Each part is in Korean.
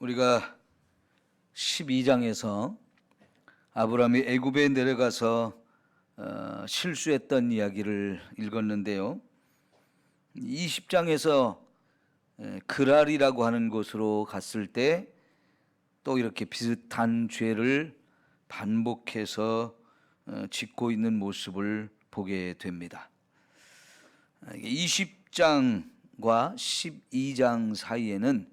우리가 12장에서 아브라함이 애굽에 내려가서 어, 실수했던 이야기를 읽었는데요. 20장에서 그랄이라고 하는 곳으로 갔을 때 또 이렇게 비슷한 죄를 반복해서 어, 짓고 있는 모습을 보게 됩니다. 20장과 12장 사이에는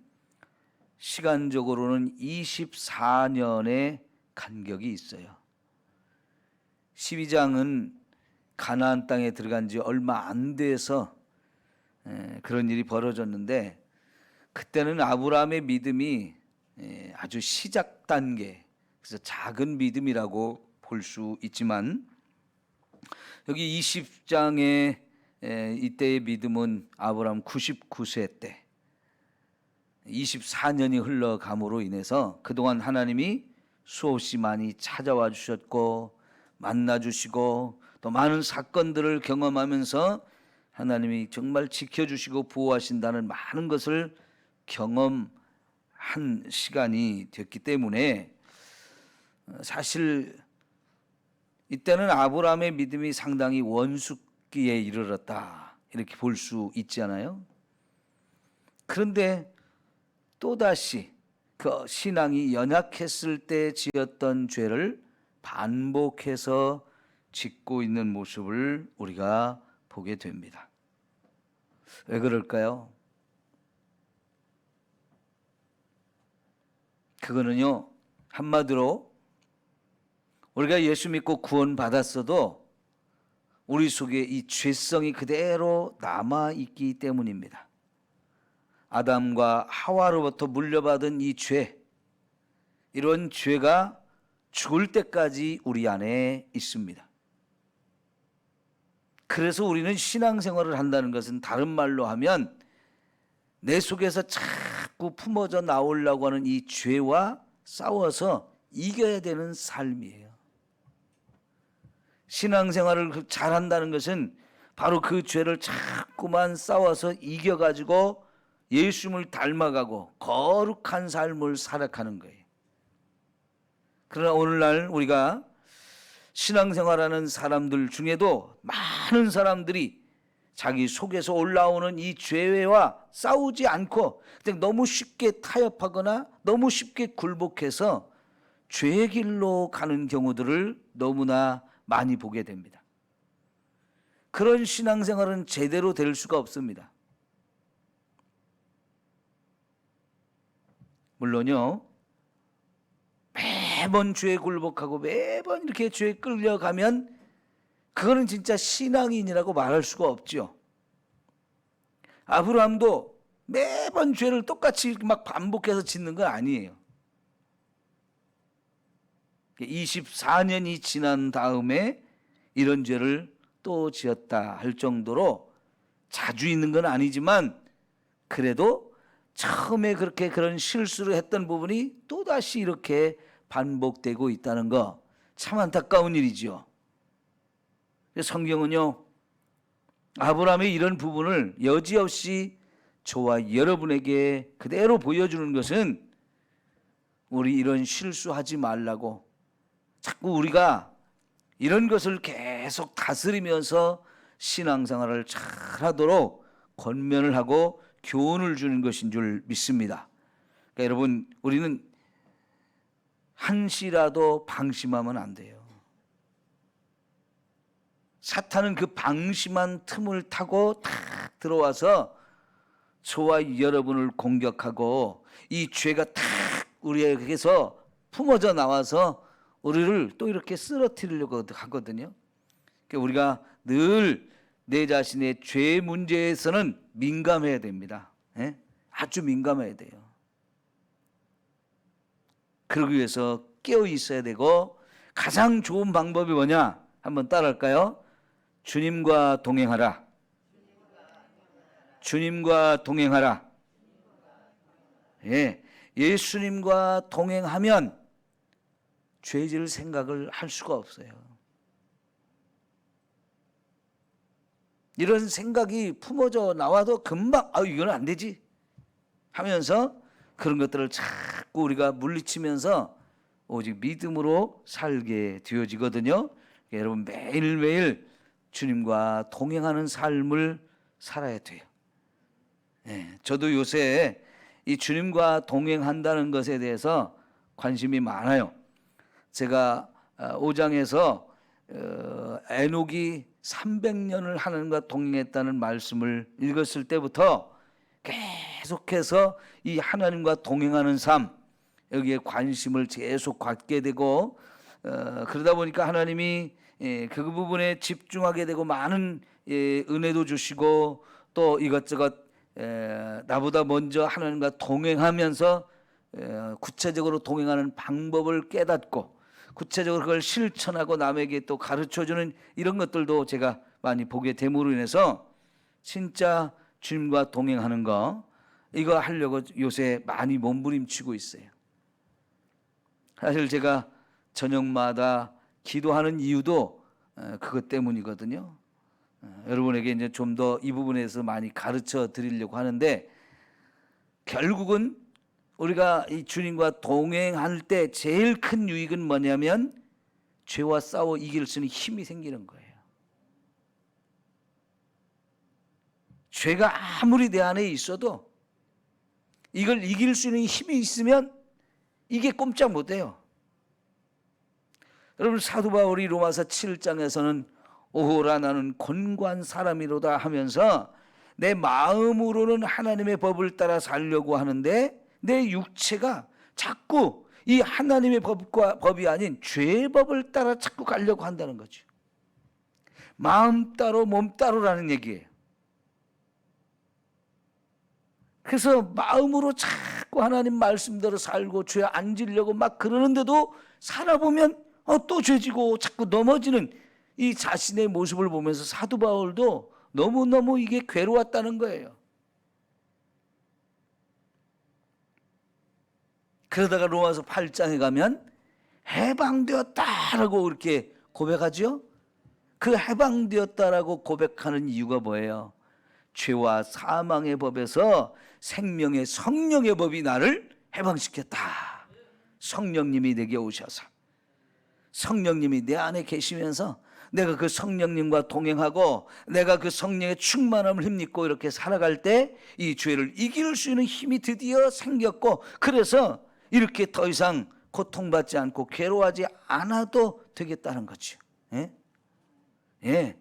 시간적으로는 24년의 간격이 있어요. 12장은 가나안 땅에 들어간 지 얼마 안 돼서 에, 그런 일이 벌어졌는데 그때는 아브라함의 믿음이 에, 아주 시작 단계 그래서 작은 믿음이라고 볼 수 있지만 여기 20장의 이때의 믿음은 아브라함 99세 때 24년이 흘러감으로 인해서 그동안 하나님이 수없이 많이 찾아와 주셨고 만나 주시고 또 많은 사건들을 경험하면서 하나님이 정말 지켜 주시고 보호하신다는 많은 것을 경험한 시간이 됐기 때문에 사실 이때는 아브라함의 믿음이 상당히 원숙기에 이르렀다 이렇게 볼 수 있잖아요. 그런데 또다시 그 신앙이 연약했을 때 지었던 죄를 반복해서 짓고 있는 모습을 우리가 보게 됩니다. 왜 그럴까요? 그거는요, 한마디로 우리가 예수 믿고 구원 받았어도 우리 속에 이 죄성이 그대로 남아 있기 때문입니다. 아담과 하와로부터 물려받은 이 죄, 이런 죄가 죽을 때까지 우리 안에 있습니다. 그래서 우리는 신앙생활을 한다는 것은 다른 말로 하면 내 속에서 자꾸 품어져 나오려고 하는 이 죄와 싸워서 이겨야 되는 삶이에요. 신앙생활을 잘한다는 것은 바로 그 죄를 자꾸만 싸워서 이겨가지고 예수님을 닮아가고 거룩한 삶을 살아가는 거예요. 그러나 오늘날 우리가 신앙생활하는 사람들 중에도 많은 사람들이 자기 속에서 올라오는 이 죄와 싸우지 않고 너무 쉽게 타협하거나 너무 쉽게 굴복해서 죄의 길로 가는 경우들을 너무나 많이 보게 됩니다. 그런 신앙생활은 제대로 될 수가 없습니다. 물론요, 매번 죄에 굴복하고 매번 이렇게 죄에 끌려가면 그거는 진짜 신앙인이라고 말할 수가 없죠. 아브라함도 매번 죄를 똑같이 막 반복해서 짓는 건 아니에요. 24년이 지난 다음에 이런 죄를 또 지었다 할 정도로 자주 있는 건 아니지만 그래도 처음에 그렇게 그런 실수를 했던 부분이 또다시 이렇게 반복되고 있다는 거 참 안타까운 일이지요. 성경은요, 아브라함의 이런 부분을 여지없이 저와 여러분에게 그대로 보여주는 것은 우리 이런 실수하지 말라고 자꾸 우리가 이런 것을 계속 다스리면서 신앙생활을 잘 하도록 권면을 하고 교훈을 주는 것인 줄 믿습니다. 그러니까 여러분, 우리는 한시라도 방심하면 안 돼요. 사탄은 그 방심한 틈을 타고 탁 들어와서 저와 여러분을 공격하고 이 죄가 탁 우리에게서 품어져 나와서 우리를 또 이렇게 쓰러뜨리려고 하거든요. 그러니까 우리가 늘 내 자신의 죄 문제에서는 민감해야 됩니다. 예? 아주 민감해야 돼요. 그러기 위해서 깨어 있어야 되고 가장 좋은 방법이 뭐냐? 한번 따라할까요? 주님과 동행하라. 주님과 동행하라. 예. 예수님과 동행하면 죄질 생각을 할 수가 없어요. 이런 생각이 품어져 나와도 금방 아 이건 안 되지 하면서 그런 것들을 자꾸 우리가 물리치면서 오직 믿음으로 살게 되어지거든요. 여러분 매일매일 주님과 동행하는 삶을 살아야 돼요. 예, 저도 요새 이 주님과 동행한다는 것에 대해서 관심이 많아요. 제가 5장에서 어, 에녹이 300년을 하나님과 동행했다는 말씀을 읽었을 때부터 계속해서 이 하나님과 동행하는 삶 여기에 관심을 계속 갖게 되고 어, 그러다 보니까 하나님이 예, 그 부분에 집중하게 되고 많은 예, 은혜도 주시고 또 이것저것 에, 나보다 먼저 하나님과 동행하면서 에, 구체적으로 동행하는 방법을 깨닫고 구체적으로 그걸 실천하고 남에게 또 가르쳐 주는 이런 것들도 제가 많이 보게 됨으로 인해서 진짜 주님과 동행하는 거 이거 하려고 요새 많이 몸부림치고 있어요. 사실 제가 저녁마다 기도하는 이유도 어, 그것 때문이거든요. 어, 여러분에게 이제 좀 더 이 부분에서 많이 가르쳐 드리려고 하는데 결국은 우리가 이 주님과 동행할 때 제일 큰 유익은 뭐냐면 죄와 싸워 이길 수 있는 힘이 생기는 거예요. 죄가 아무리 내 안에 있어도 이걸 이길 수 있는 힘이 있으면 이게 꼼짝 못 해요. 여러분 사도 바울이 로마서 7장에서는 오호라 나는 곤고한 사람이로다 하면서 내 마음으로는 하나님의 법을 따라 살려고 하는데 내 육체가 자꾸 이 하나님의 법과 법이 아닌 죄의 법을 따라 자꾸 가려고 한다는 거죠. 마음 따로 몸 따로라는 얘기예요. 그래서 마음으로 자꾸 하나님 말씀대로 살고 죄 안 지려고 막 그러는데도 살아보면 어, 또 죄지고 자꾸 넘어지는 이 자신의 모습을 보면서 사도 바울도 너무너무 이게 괴로웠다는 거예요. 그러다가 로마서 8장에 가면 해방되었다라고 이렇게 고백하죠. 그 해방되었다라고 고백하는 이유가 뭐예요? 죄와 사망의 법에서 생명의 성령의 법이 나를 해방시켰다. 성령님이 내게 오셔서 성령님이 내 안에 계시면서 내가 그 성령님과 동행하고 내가 그 성령의 충만함을 힘입고 이렇게 살아갈 때 이 죄를 이길 수 있는 힘이 드디어 생겼고 그래서 이렇게 더 이상 고통받지 않고 괴로워하지 않아도 되겠다는 거죠. 예? 예.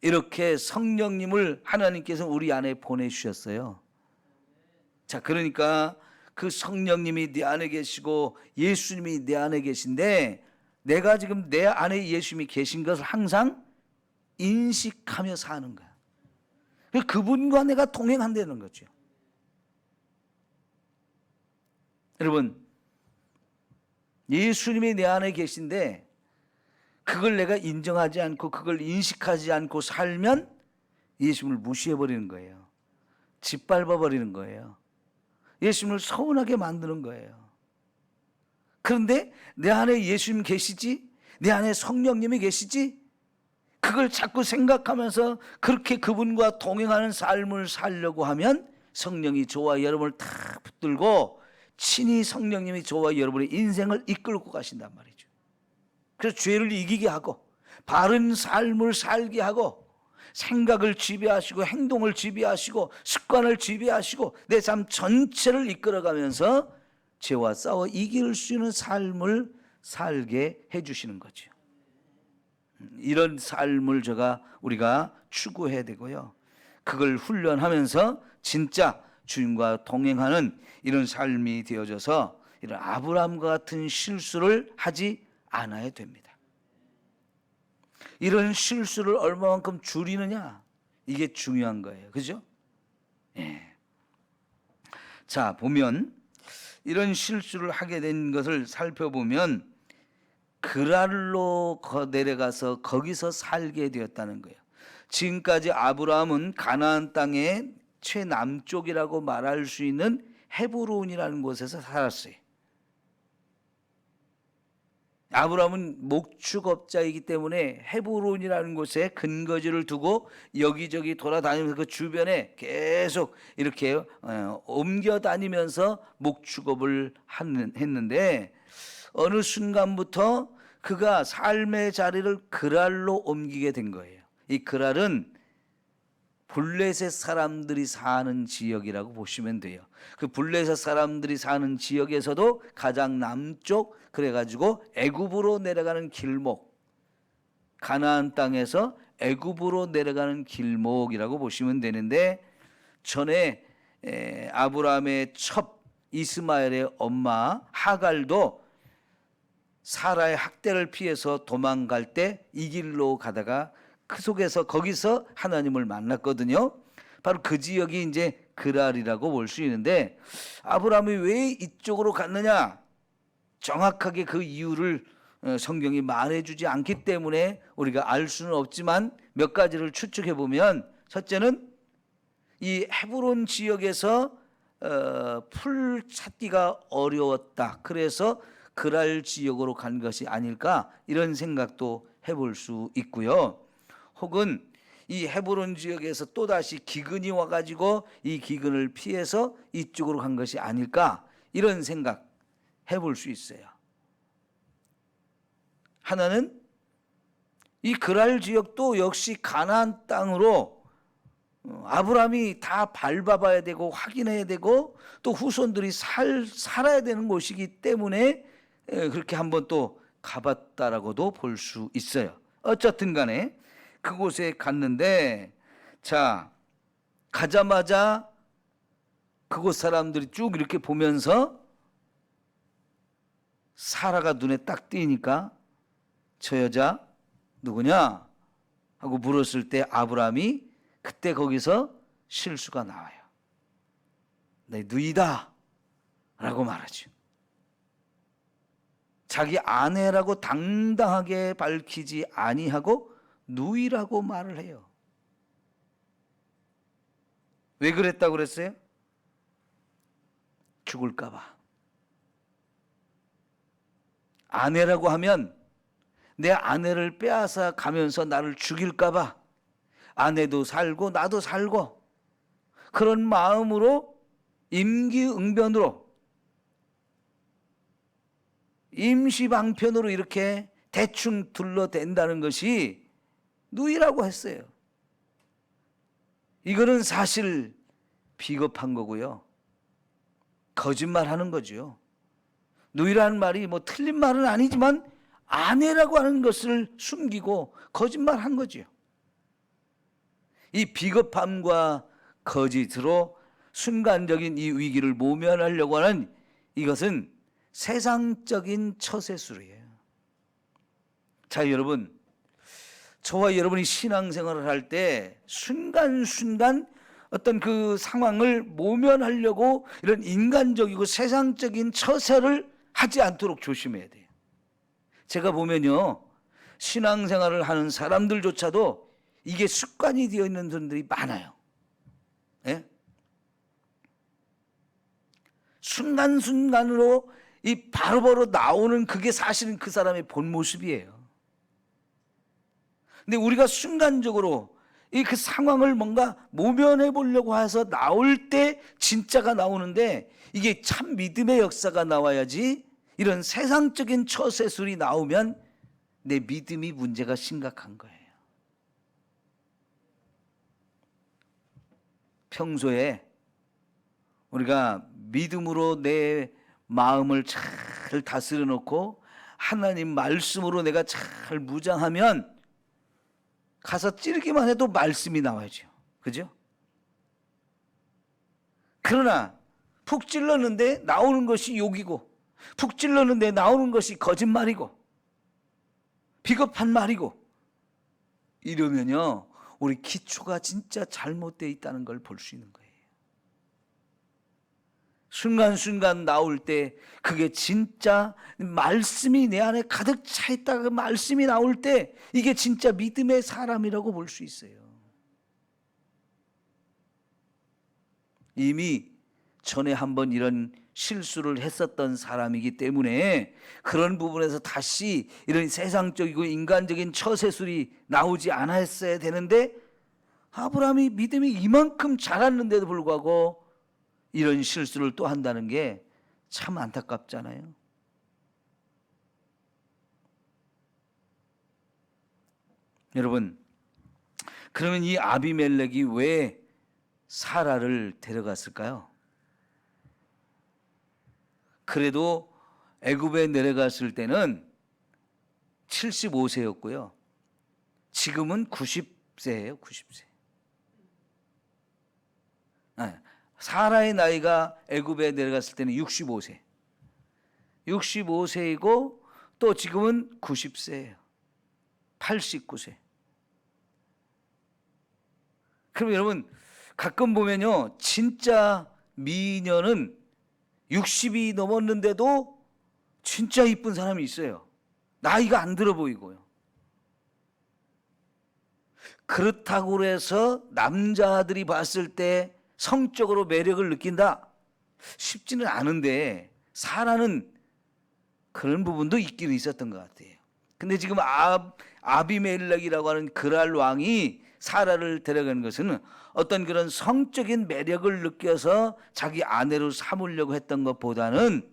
이렇게 성령님을 하나님께서 우리 안에 보내주셨어요. 자, 그러니까 그 성령님이 내 안에 계시고 예수님이 내 안에 계신데 내가 지금 내 안에 예수님이 계신 것을 항상 인식하며 사는 거야. 그 그분과 내가 동행한다는 거죠. 여러분, 예수님이 내 안에 계신데 그걸 내가 인정하지 않고 그걸 인식하지 않고 살면 예수님을 무시해 버리는 거예요. 짓밟아 버리는 거예요. 예수님을 서운하게 만드는 거예요. 그런데 내 안에 예수님 계시지? 내 안에 성령님이 계시지? 그걸 자꾸 생각하면서 그렇게 그분과 동행하는 삶을 살려고 하면 성령이 저와 여러분을 탁 붙들고 친히 성령님이 저와 여러분의 인생을 이끌고 가신단 말이죠. 그래서 죄를 이기게 하고 바른 삶을 살게 하고 생각을 지배하시고 행동을 지배하시고 습관을 지배하시고 내 삶 전체를 이끌어가면서 죄와 싸워 이길 수 있는 삶을 살게 해주시는 거죠. 이런 삶을 제가 우리가 추구해야 되고요. 그걸 훈련하면서 진짜 주님과 동행하는 이런 삶이 되어져서 이런 아브라함과 같은 실수를 하지 않아야 됩니다. 이런 실수를 얼마만큼 줄이느냐 이게 중요한 거예요. 그죠? 예. 자, 보면 이런 실수를 하게 된 것을 살펴보면 그랄로 내려가서 거기서 살게 되었다는 거예요. 지금까지 아브라함은 가나안 땅의 최남쪽이라고 말할 수 있는 헤브론이라는 곳에서 살았어요. 아브라함은 목축업자이기 때문에 헤브론이라는 곳에 근거지를 두고 여기저기 돌아다니면서 그 주변에 계속 이렇게 어, 옮겨 다니면서 목축업을 했는데 어느 순간부터 그가 삶의 자리를 그랄로 옮기게 된 거예요. 이 그랄은 블레셋 사람들이 사는 지역이라고 보시면 돼요. 그 블레셋 사람들이 사는 지역에서도 가장 남쪽 그래가지고 애굽으로 내려가는 길목, 가나안 땅에서 애굽으로 내려가는 길목이라고 보시면 되는데 전에 에, 아브라함의 첩 이스마엘의 엄마 하갈도 사라의 학대를 피해서 도망갈 때 이 길로 가다가 그 속에서 거기서 하나님을 만났거든요. 바로 그 지역이 이제 그랄이라고 볼 수 있는데 아브라함이 왜 이쪽으로 갔느냐? 정확하게 그 이유를 어, 성경이 말해주지 않기 때문에 우리가 알 수는 없지만 몇 가지를 추측해 보면 첫째는 이 헤브론 지역에서 어, 풀 찾기가 어려웠다. 그래서 그랄 지역으로 간 것이 아닐까 이런 생각도 해볼 수 있고요. 혹은 이 헤브론 지역에서 또 다시 기근이 와가지고 이 기근을 피해서 이쪽으로 간 것이 아닐까 이런 생각 해볼 수 있어요. 하나는 이 그랄 지역도 역시 가나안 땅으로 어, 아브라함이 다 밟아봐야 되고 확인해야 되고 또 후손들이 살 살아야 되는 곳이기 때문에 에, 그렇게 한번 또 가봤다라고도 볼 수 있어요. 어쨌든 간에 그곳에 갔는데 자 가자마자 그곳 사람들이 쭉 이렇게 보면서 사라가 눈에 딱 띄니까 저 여자 누구냐 하고 물었을 때 아브라함이 그때 거기서 실수가 나와요. 내 누이다 라고 말하죠. 자기 아내라고 당당하게 밝히지 아니하고 누이라고 말을 해요. 왜 그랬다고 그랬어요? 죽을까봐. 아내라고 하면 내 아내를 빼앗아 가면서 나를 죽일까봐 아내도 살고 나도 살고 그런 마음으로 임기응변으로 임시방편으로 이렇게 대충 둘러댄다는 것이 누이라고 했어요. 이거는 사실 비겁한 거고요. 거짓말 하는 거죠. 누이라는 말이 뭐 틀린 말은 아니지만 아내라고 하는 것을 숨기고 거짓말 한 거지요. 이 비겁함과 거짓으로 순간적인 이 위기를 모면하려고 하는 이것은 세상적인 처세술이에요. 자, 여러분. 저와 여러분이 신앙생활을 할 때 순간순간 어떤 그 상황을 모면하려고 이런 인간적이고 세상적인 처세를 하지 않도록 조심해야 돼요. 제가 보면요. 신앙생활을 하는 사람들조차도 이게 습관이 되어 있는 분들이 많아요. 예? 순간순간으로 이 바로바로 나오는 그게 사실은 그 사람의 본 모습이에요. 근데 우리가 순간적으로 이 그 상황을 뭔가 모면해 보려고 해서 나올 때 진짜가 나오는데 이게 참 믿음의 역사가 나와야지 이런 세상적인 처세술이 나오면 내 믿음이 문제가 심각한 거예요. 평소에 우리가 믿음으로 내 마음을 잘 다스려 놓고 하나님 말씀으로 내가 잘 무장하면 가서 찌르기만 해도 말씀이 나와야죠. 그죠? 그러나 푹 찔렀는데 나오는 것이 욕이고 푹 찔렀는데 나오는 것이 거짓말이고 비겁한 말이고 이러면요 우리 기초가 진짜 잘못되어 있다는 걸 볼 수 있는 거예요. 순간순간 나올 때 그게 진짜 말씀이 내 안에 가득 차 있다 그 말씀이 나올 때 이게 진짜 믿음의 사람이라고 볼 수 있어요. 이미 전에 한번 이런 실수를 했었던 사람이기 때문에 그런 부분에서 다시 이런 세상적이고 인간적인 처세술이 나오지 않았어야 되는데 아브라함이 믿음이 이만큼 자랐는데도 불구하고 이런 실수를 또 한다는 게 참 안타깝잖아요. 여러분, 그러면 이 아비멜렉이 왜 사라를 데려갔을까요? 그래도 애굽에 내려갔을 때는 75세였고요. 지금은 90세예요, 90세. 아, 사라의 나이가 애굽에 내려갔을 때는 65세. 65세이고 또 지금은 90세예요. 89세. 그럼 여러분 가끔 보면요. 진짜 미녀는 60이 넘었는데도 진짜 이쁜 사람이 있어요. 나이가 안 들어 보이고요. 그렇다고 해서 남자들이 봤을 때 성적으로 매력을 느낀다? 쉽지는 않은데 사라는 그런 부분도 있기는 있었던 것 같아요. 근데 지금 아, 아비멜렉이라고 하는 그랄 왕이 사라를 데려가는 것은 어떤 그런 성적인 매력을 느껴서 자기 아내로 삼으려고 했던 것보다는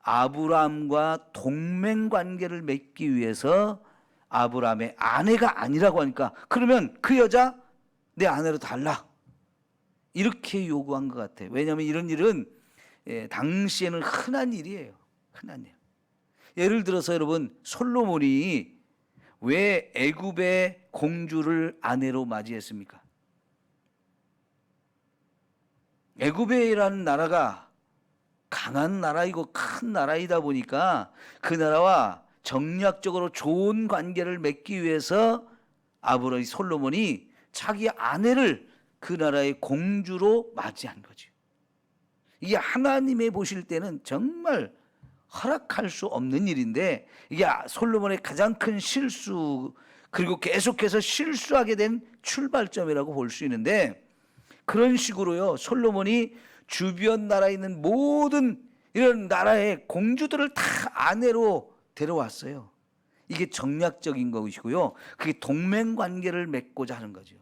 아브라함과 동맹 관계를 맺기 위해서 아브라함의 아내가 아니라고 하니까 그러면 그 여자 내 아내로 달라 이렇게 요구한 것 같아요. 왜냐하면 이런 일은 예, 당시에는 흔한 일이에요. 흔한 일. 예를 들어서 여러분 솔로몬이 왜 애굽의 공주를 아내로 맞이했습니까? 애굽이라는 나라가 강한 나라이고 큰 나라이다 보니까 그 나라와 정략적으로 좋은 관계를 맺기 위해서 아브라함 솔로몬이 자기 아내를 그 나라의 공주로 맞이한 거죠. 이게 하나님의 보실 때는 정말 허락할 수 없는 일인데 이게 솔로몬의 가장 큰 실수 그리고 계속해서 실수하게 된 출발점이라고 볼 수 있는데 그런 식으로요 솔로몬이 주변 나라에 있는 모든 이런 나라의 공주들을 다 아내로 데려왔어요. 이게 정략적인 것이고요. 그게 동맹 관계를 맺고자 하는 거죠.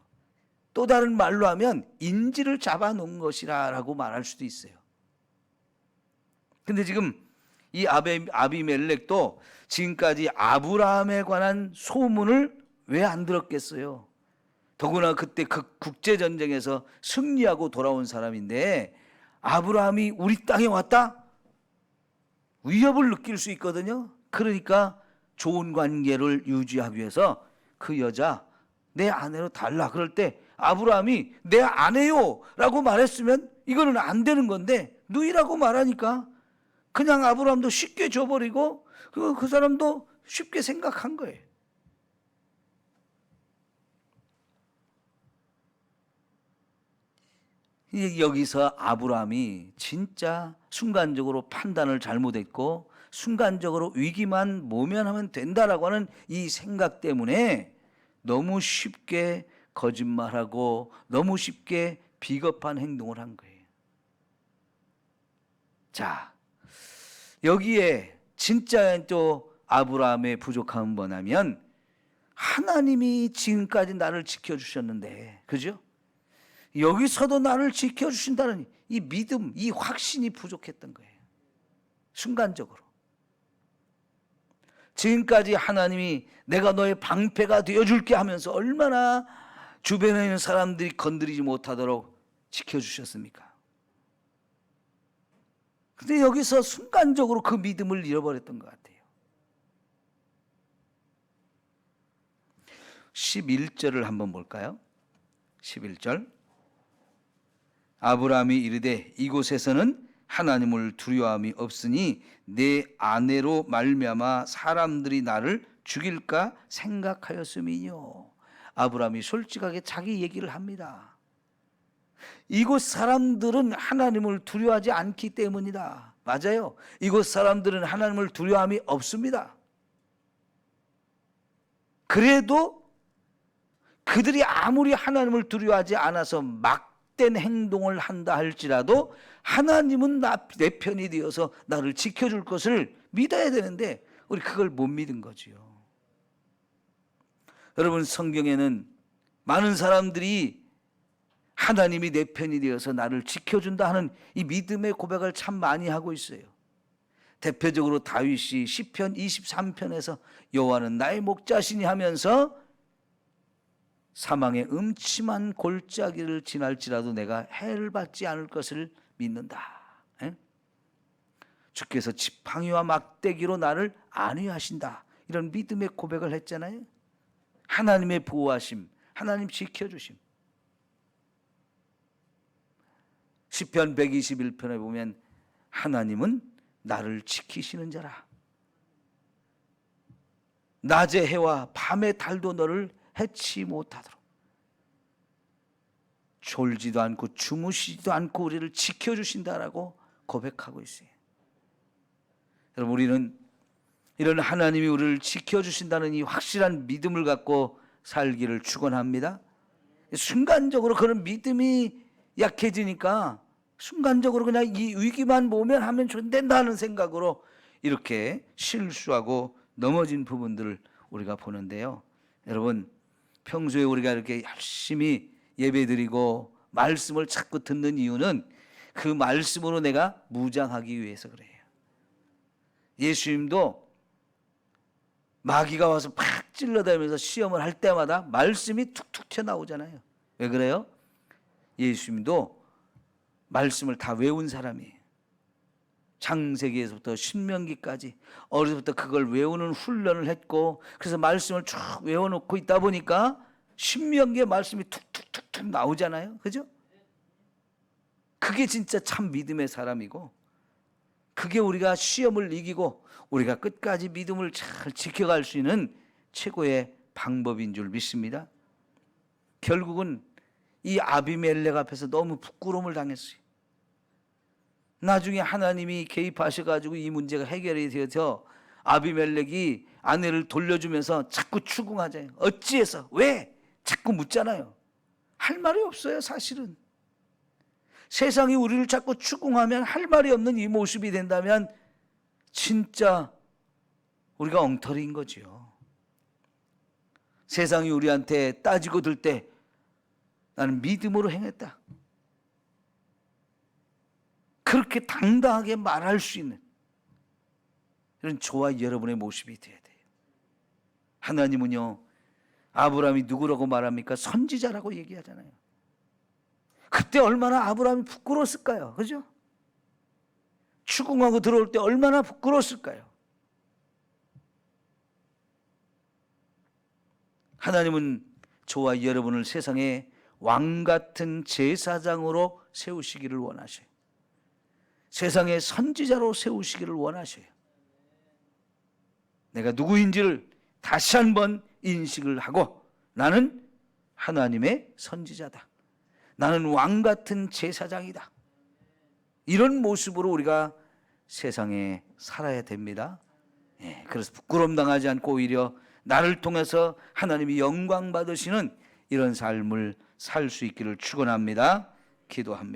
또 다른 말로 하면 인지를 잡아놓은 것이라고 말할 수도 있어요. 근데 지금 이 아베, 아비멜렉도 지금까지 아브라함에 관한 소문을 왜 안 들었겠어요? 더구나 그때 그 국제 전쟁에서 승리하고 돌아온 사람인데 아브라함이 우리 땅에 왔다? 위협을 느낄 수 있거든요. 그러니까 좋은 관계를 유지하기 위해서 그 여자 내 아내로 달라 그럴 때 아브라함이 내 아내요 라고 말했으면 이거는 안 되는 건데 누이라고 말하니까 그냥 아브라함도 쉽게 줘버리고 그, 그 사람도 쉽게 생각한 거예요. 여기서 아브라함이 진짜 순간적으로 판단을 잘못했고 순간적으로 위기만 모면하면 된다라고 하는 이 생각 때문에 너무 쉽게 거짓말하고 너무 쉽게 비겁한 행동을 한 거예요. 자, 여기에 진짜 또 아브라함의 부족함은 뭐냐면 하나님이 지금까지 나를 지켜주셨는데, 그죠? 여기서도 나를 지켜주신다는 이 믿음, 이 확신이 부족했던 거예요. 순간적으로. 지금까지 하나님이 내가 너의 방패가 되어줄게 하면서 얼마나 주변에 있는 사람들이 건드리지 못하도록 지켜주셨습니까? 근데 여기서 순간적으로 그 믿음을 잃어버렸던 것 같아요. 11절을 한번 볼까요? 11절. 아브라함이 이르되 이곳에서는 하나님을 두려움이 없으니 내 아내로 말미암아 사람들이 나를 죽일까 생각하였음이뇨. 아브라함이 솔직하게 자기 얘기를 합니다. 이곳 사람들은 하나님을 두려워하지 않기 때문이다. 맞아요. 이곳 사람들은 하나님을 두려움이 없습니다. 그래도 그들이 아무리 하나님을 두려워하지 않아서 막 헛된 행동을 한다 할지라도 하나님은 나, 내 편이 되어서 나를 지켜줄 것을 믿어야 되는데 우리 그걸 못 믿은 거지요. 여러분 성경에는 많은 사람들이 하나님이 내 편이 되어서 나를 지켜준다 하는 이 믿음의 고백을 참 많이 하고 있어요. 대표적으로 다윗이 시편 23편에서 여호와는 나의 목자시니 하면서 사망의 음침한 골짜기를 지날지라도 내가 해를 받지 않을 것을 믿는다. 에? 주께서 지팡이와 막대기로 나를 안위하신다. 이런 믿음의 고백을 했잖아요. 하나님의 보호하심, 하나님 지켜주심. 시편 121편에 보면 하나님은 나를 지키시는 자라. 낮의 해와 밤의 달도 너를 해치 못하도록 졸지도 않고 주무시지도 않고 우리를 지켜주신다라고 고백하고 있어요. 여러분 우리는 이런 하나님이 우리를 지켜주신다는 이 확실한 믿음을 갖고 살기를 축원합니다. 순간적으로 그런 믿음이 약해지니까 순간적으로 그냥 이 위기만 보면 하면 된다는 생각으로 이렇게 실수하고 넘어진 부분들을 우리가 보는데요. 여러분 평소에 우리가 이렇게 열심히 예배드리고 말씀을 자꾸 듣는 이유는 그 말씀으로 내가 무장하기 위해서 그래요. 예수님도 마귀가 와서 팍 찔러대면서 시험을 할 때마다 말씀이 툭툭 튀어나오잖아요. 왜 그래요? 예수님도 말씀을 다 외운 사람이에요. 창세기에서부터 신명기까지 어려서부터 그걸 외우는 훈련을 했고 그래서 말씀을 쭉 외워놓고 있다 보니까 신명기의 말씀이 툭툭툭툭 나오잖아요. 그죠? 그게 진짜 참 믿음의 사람이고 그게 우리가 시험을 이기고 우리가 끝까지 믿음을 잘 지켜갈 수 있는 최고의 방법인 줄 믿습니다. 결국은 이 아비멜렉 앞에서 너무 부끄러움을 당했어요. 나중에 하나님이 개입하셔가지고 이 문제가 해결이 되어서 아비멜렉이 아내를 돌려주면서 자꾸 추궁하잖아요. 어찌해서 왜 자꾸 묻잖아요. 할 말이 없어요, 사실은. 세상이 우리를 자꾸 추궁하면 할 말이 없는 이 모습이 된다면 진짜 우리가 엉터리인 거지요. 세상이 우리한테 따지고 들 때 나는 믿음으로 행했다. 그렇게 당당하게 말할 수 있는 이런 저와 여러분의 모습이 되어야 돼요. 하나님은요, 아브라함이 누구라고 말합니까? 선지자라고 얘기하잖아요. 그때 얼마나 아브라함이 부끄러웠을까요? 그죠? 추궁하고 들어올 때 얼마나 부끄러웠을까요? 하나님은 저와 여러분을 세상에 왕 같은 제사장으로 세우시기를 원하셔요. 세상의 선지자로 세우시기를 원하셔요. 내가 누구인지를 다시 한번 인식을 하고 나는 하나님의 선지자다. 나는 왕 같은 제사장이다. 이런 모습으로 우리가 세상에 살아야 됩니다. 예, 그래서 부끄럼 당하지 않고 오히려 나를 통해서 하나님이 영광 받으시는 이런 삶을 살 수 있기를 축원합니다. 기도합니다.